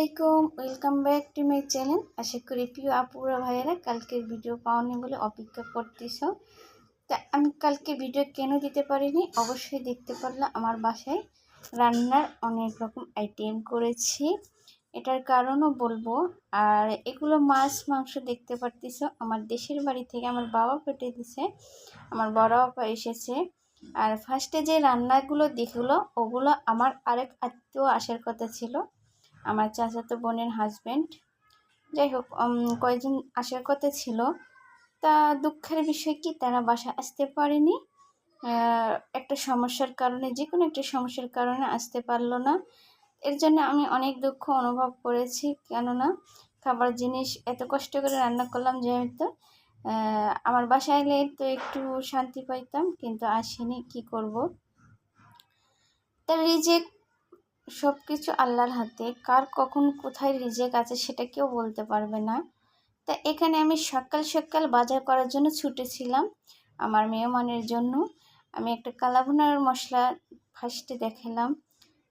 আলাইকুম welcome back to my channel আশা করি প্রিয় আপুরা ভাইয়েরা কালকের ভিডিও পাওনি বলে অপেক্ষা করতেছ। তা আমি কালকে ভিডিও কেন দিতে পারিনি? অবশ্যই দেখতে পারলাম আমার বাসায় রান্নার অনেক রকম আইটেম করেছি। এটার কারণও বলব। আর এগুলো মাছ, মাংস দেখতে পারতেছ। আমার দেশের বাড়ি থেকে আমার বাবা পেটে দিছে। আমার বড় বাবা এসেছে। আর ফার্স্টে যে রান্নাগুলো দেখল, ওগুলো আমার আরেক আত্মীয় আসার কথা ছিল। আমার চাচাতো বোনের হাজব্যান্ড যাই হোক কয়েকজন আসার কথা ছিল। তা দুঃখের বিষয় কি, তারা বাসা আসতে পারেনি। একটা সমস্যার কারণে যে কোনো একটা সমস্যার কারণে আসতে পারল না। এর জন্য আমি অনেক দুঃখ অনুভব করেছি, কেননা খাবার জিনিস এত কষ্ট করে রান্না করলাম যেহেতু আমার বাসায় এলে তো একটু শান্তি পাইতাম, কিন্তু আসেনি, কি করব? তা রিজেক সব কিছু আল্লাহর হাতে। কার কখন কোথায় রিজেক আছে সেটা কেউ বলতে পারবে না। তা এখানে আমি সকাল সকাল বাজার করার জন্য ছুটেছিলাম আমার মেহমানের জন্য। আমি একটা কালাভুনার মশলা ফার্স্টে দেখালাম।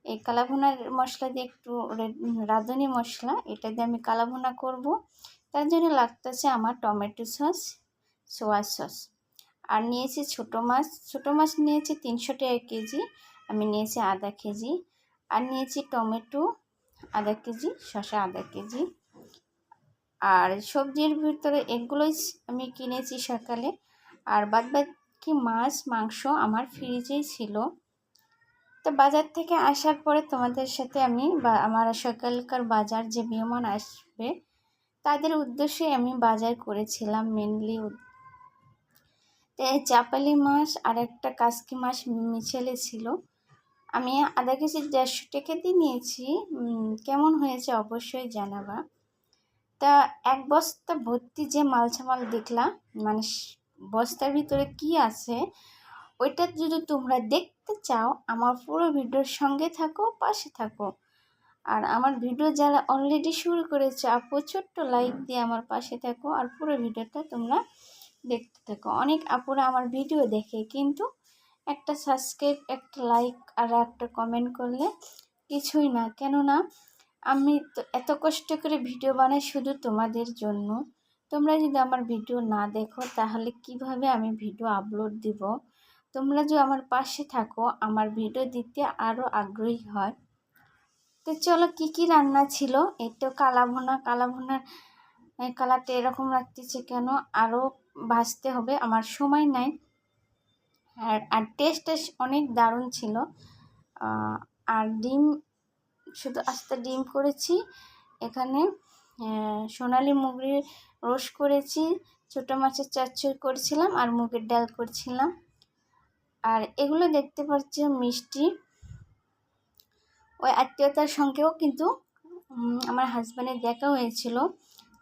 এই কালাভুনার মশলা দিয়ে একটু রাঁধুনি মশলা, এটা দিয়ে আমি কালাভুনা করব। তার জন্য লাগতেছে আমার টমেটো সস, সোয়া সস। আর নিয়েছি ছোটো মাছ। ছোটো মাছ নিয়েছি তিনশো টাকা কেজি, আমি নিয়েছি আধা কেজি। আর নিয়েছি টমেটো, আধা কেজি, শসা আধা কেজি। আর সবজির ভিতরে এগুলোই আমি কিনেছি সকালে। আর বাদ বাকি মাছ, মাংস আমার ফ্রিজেই ছিল। তো বাজার থেকে আসার পরে তোমাদের সাথে আমি বা আমার সকালকার বাজার যে মেহমান আসবে, তাদের উদ্দেশ্যে আমি বাজার করেছিলাম মেনলি চাপালি মাছ আর একটা কাসকি মাছ মিছেলে ছিল। আমি আধা কেজি দেড়শো টাকা দিয়ে নিয়েছি। কেমন হয়েছে অবশ্যই জানাবা। তা এক বস্তা ভর্তি যে মালছামাল দেখলাম মানে বস্তার ভিতরে কি আছে, ওইটা যদি তোমরা দেখতে চাও, আমার পুরো ভিডিওর সঙ্গে থাকো, পাশে থাকো। আর আমার ভিডিও যারা অলরেডি শুরু করেছে, আপু ছোট্ট লাইক দিয়ে আমার পাশে থাকো, আর পুরো ভিডিওটা তোমরা দেখতে থাকো। অনেক আপুরা আমার ভিডিও দেখে, কিন্তু একটা সাবস্ক্রাইব একটা লাইক আর একটা কমেন্ট করলে কিছুই না। কেননা আমি তো এত কষ্ট করে ভিডিও বানাই শুধু তোমাদের জন্য। তোমরা যদি আমার ভিডিও না দেখো, তাহলে কীভাবে আমি ভিডিও আপলোড দিব? তোমরা যদি আমার পাশে থাকো, আমার ভিডিও দিতে আরও আগ্রহী হয়। তো চলো কি কি রান্না ছিল? এই তো কালা ভোনা কালা ভোনার কালারটা এরকম রাখতেছে কেন? আরও ভাজতে হবে। আমার সময় নাই। আর আর টেস্ট অনেক দারুণ ছিল। আর ডিম, শুধু আস্তে ডিম করেছি। এখানে সোনালি মুগরির রোস করেছি, ছোটো মাছের চারচুর করেছিলাম আর মুগের ডাল করছিলাম। আর এগুলো দেখতে পাচ্ছি মিষ্টি। ওই আত্মীয়তার সঙ্গেও কিন্তু আমার হাজব্যান্ডের দেখা হয়েছিল।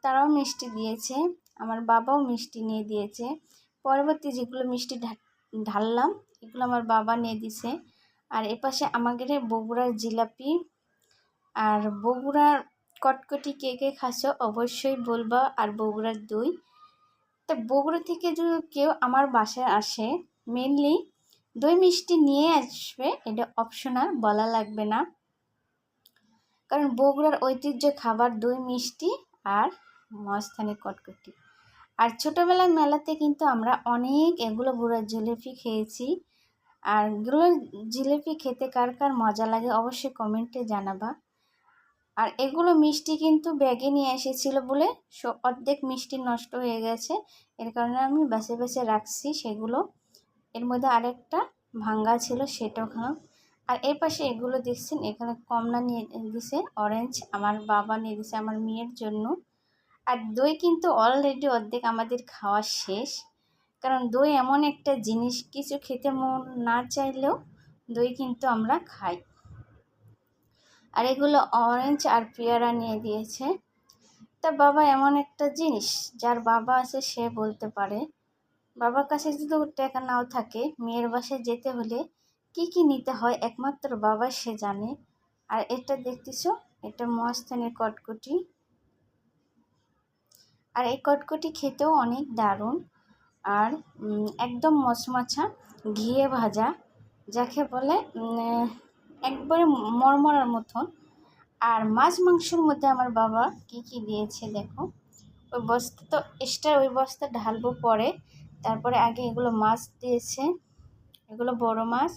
তারাও মিষ্টি দিয়েছে, আমার বাবাও মিষ্টি নিয়ে দিয়েছে। পরবর্তী যেগুলো মিষ্টি ঢাললাম, এগুলো আমার বাবা নিয়ে দিছে। আর এপাশে আমাদের বগুড়ার জিলাপি। আর বগুড়ার কটকটি কে কে খাচ্ছ অবশ্যই বলবা, আর বগুড়ার দই। তা বগুড়া থেকে যদি কেউ আমার বাসায় আসে মেনলি দই মিষ্টি নিয়ে আসবে, এটা অপশনাল বলা লাগবে না। কারণ বগুড়ার ঐতিহ্য খাবার দই মিষ্টি আর মস্তানি কটকটি। আর ছোটোবেলার মেলাতে কিন্তু আমরা অনেক এগুলো গুঁড়োর জিলিপি খেয়েছি। আর গুঁড়োর জিলিপি খেতে কার কার মজা লাগে অবশ্যই কমেন্টে জানাবা। আর এগুলো মিষ্টি কিন্তু ব্যাগে নিয়ে এসেছিল বলে অর্ধেক মিষ্টি নষ্ট হয়ে গেছে। এর কারণে আমি বেছে বেছে রাখছি সেগুলো। এর মধ্যে আরেকটা ভাঙ্গা ছিল সেটাও খাও। আর এর পাশে এগুলো দেখছেন, এখানে কমলা নিয়ে দিছে অরেঞ্জ আমার বাবা নিয়ে দিছে আমার মেয়ের জন্য। আর দই কিন্তু অলরেডি অর্ধেক আমাদের খাওয়া শেষ। কারণ দই এমন একটা জিনিস, কিছু খেতে মন না চাইলেও দই কিন্তু আমরা খাই। আর এগুলো অরেঞ্জ আর পেয়ারা নিয়ে দিয়েছে। তা বাবা এমন একটা জিনিস, যার বাবা আছে সে বলতে পারে, বাবার কাছে যদি টাকা নাও থাকে, মেয়ের বাসায় যেতে হলে কি কি নিতে হয়? একমাত্র বাবা সে জানে। আর এটা দেখতেছ, এটা মস্তানের কটকটি। আর এই কটকটি খেতেও অনেক দারুণ। আর একদম মচমাছা ঘিয়ে ভাজা, যাকে বলে একবারে মরমরার মতন। আর মাছ মাংসের মধ্যে আমার বাবা কি কি দিয়েছে দেখো। ওই বস্তা তো এক্সট্রা ওই বস্তা ঢালবো পরে, তারপরে আগে এগুলো মাছ দিয়েছে, এগুলো বড় মাছ।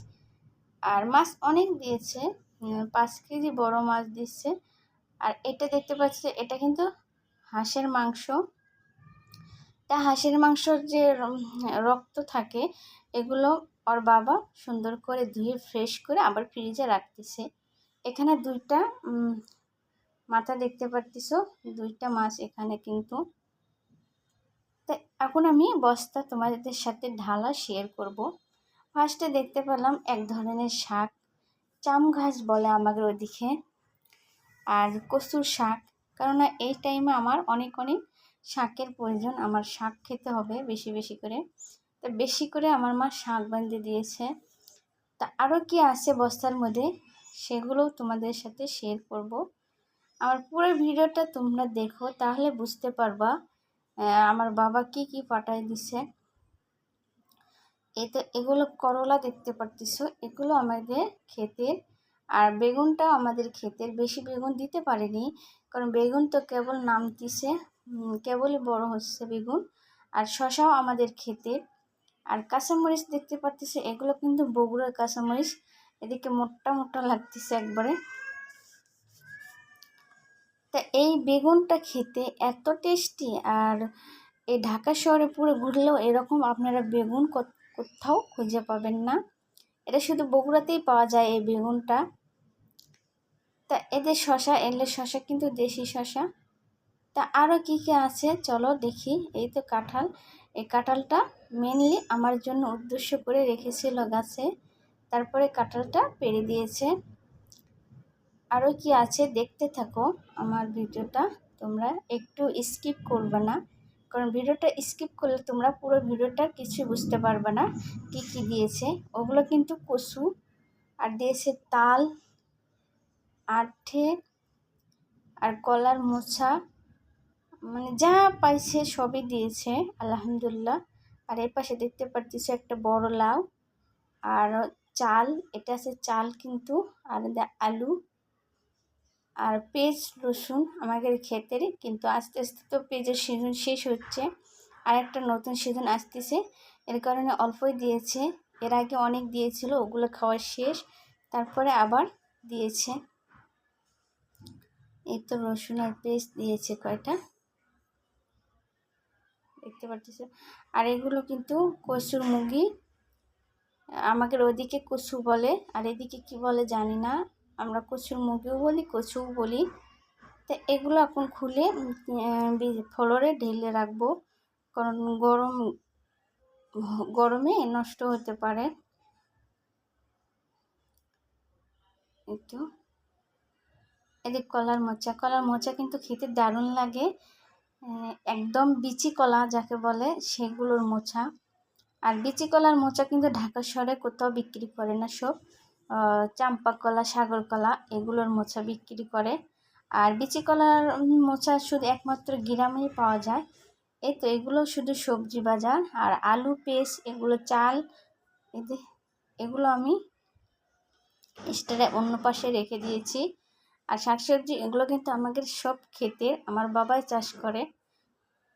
আর মাছ অনেক দিয়েছে পাঁচ কেজি বড় মাছ দিচ্ছে আর এটা দেখতে পাচ্ছি, এটা কিন্তু হাঁসের মাংস। তা হাঁসের মাংসর যে রক্ত থাকে, এগুলো ওর বাবা সুন্দর করে ধুয়ে ফ্রেশ করে আবার ফ্রিজে রাখতেছে। এখানে দুইটা মাথা দেখতে পারতেছ, দুইটা মাছ এখানে কিন্তু। এখন আমি বস্তা তোমাদের সাথে ঢালা শেয়ার করব। ফার্স্টে দেখতে পেলাম এক ধরনের শাক। চাম ঘাস বলে আমাদের ওদিকে। আর কচুর শাক। কেননা এই টাইমে আমার অনেক অনেক শাকের প্রয়োজন। আমার শাক খেতে হবে বেশি বেশি করে। তো বেশি করে আমার মা শাক বান্ধে দিয়েছে। তা আরও কি আছে বস্তার মধ্যে? সেগুলোও তোমাদের সাথে শেয়ার করব। আমার পুরো ভিডিওটা তোমরা দেখো, তাহলে বুঝতে পারবা আমার বাবা কি কি পাঠায় দিছে। এই তো এগুলো করলা দেখতে পারতেছ। এগুলো আমাদের ক্ষেতের আর বেগুনটাও আমাদের ক্ষেতের বেশি বেগুন দিতে পারেনি, কারণ বেগুন তো কেবল নামতিছে কেবলই বড় হচ্ছে বেগুন। আর শশাও আমাদের ক্ষেতের। আর কাঁচামরিচ দেখতে পারতেছে, এগুলো কিন্তু বগুড়ার কাঁচামরিচ, এদিকে মোটা মোটা লাগতেছে একবারে। তা এই বেগুনটা খেতে এত টেস্টি, আর এই ঢাকা শহরে পুরো ঘুরলেও এরকম আপনারা বেগুন কোথাও খুঁজে পাবেন না। এটা শুধু বগুড়াতেই পাওয়া যায় এই বেগুনটা। তা এদের শশা, এলে শশা, কিন্তু দেশি শশা। তা আরও কী কী আছে? চলো দেখি। এই তো কাঁঠাল। এই কাঁঠালটা মেনলি আমার জন্য উদ্দেশ্য করে রেখেছিল গাছে। তারপরে কাঁঠালটা পেরে দিয়েছে। আরও কি আছে দেখতে থাকো আমার ভিডিওটা। তোমরা একটু স্কিপ করবে না। কারণ ভিডিওটা স্কিপ করলে তোমরা পুরো ভিডিওটা কিছু বুঝতে পারবে না। কি কি দিয়েছে? ওগুলো কিন্তু কচু। আর দিয়েছে তাল। আঠে আর কলার মোছা মানে যা পাইছে সবই দিয়েছে, আলহামদুলিল্লাহ। আর এর পাশে দেখতে পাচ্ছি একটা বড় লাউ। আর চাল, এটা আছে চাল কিন্তু, আর আলু, আর পেঁয়াজ, রসুন আমাদের ক্ষেতেরই, কিন্তু আস্তে আস্তে তো পেঁয়াজের সিজন শেষ হচ্ছে। আর একটা নতুন সিজন আসতেছে, এর কারণে অল্পই দিয়েছে। এর আগে অনেক দিয়েছিল, ওগুলো খাওয়া শেষ, তারপরে আবার দিয়েছে। এই তো রসুন আর পেস্ট দিয়েছে কয়টা? দেখতে পাচ্ছি আর এগুলো কিন্তু কচুর মুগি আমাদের ওদিকে কচু বলে, আর এদিকে কি বলে জানি না। আমরা কচুর মুগিও বলি, কচুও বলি। তো এগুলো এখন খুলে ফ্লোরে ঢেলে রাখব। কারণ গরম, গরমে নষ্ট হতে পারে। একটু এদিক কলার মোচা। কলার মোচা কিন্তু খেতে দারুণ লাগে। একদম বিচি কলা যাকে বলে, সেগুলোর মোচা। আর বিচি কলার মোচা কিন্তু ঢাকা শহরে কোথাও বিক্রি করে না সব। চাম্পা কলা, সাগর কলা, এগুলোর মোচা বিক্রি করে। আর বিচি কলার মোচা শুধু একমাত্র গ্রামেই পাওয়া যায়। এই তো এগুলো শুধু সবজি বাজার। আর আলু পেস্ট এগুলো চাল এগুলো আমি স্টারে অন্য পাশে রেখে দিয়েছি। আর শাক সবজি এগুলো কিন্তু আমাদের সব খেতে আমার বাবাই চাষ করে।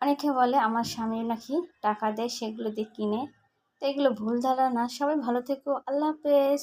অনেকে বলে আমার স্বামী নাকি টাকা দেয় সেগুলো দিয়ে কিনে। তো এগুলো ভুল ধারা না সবাই ভালো থেকো। আল্লাহ হাফেজ।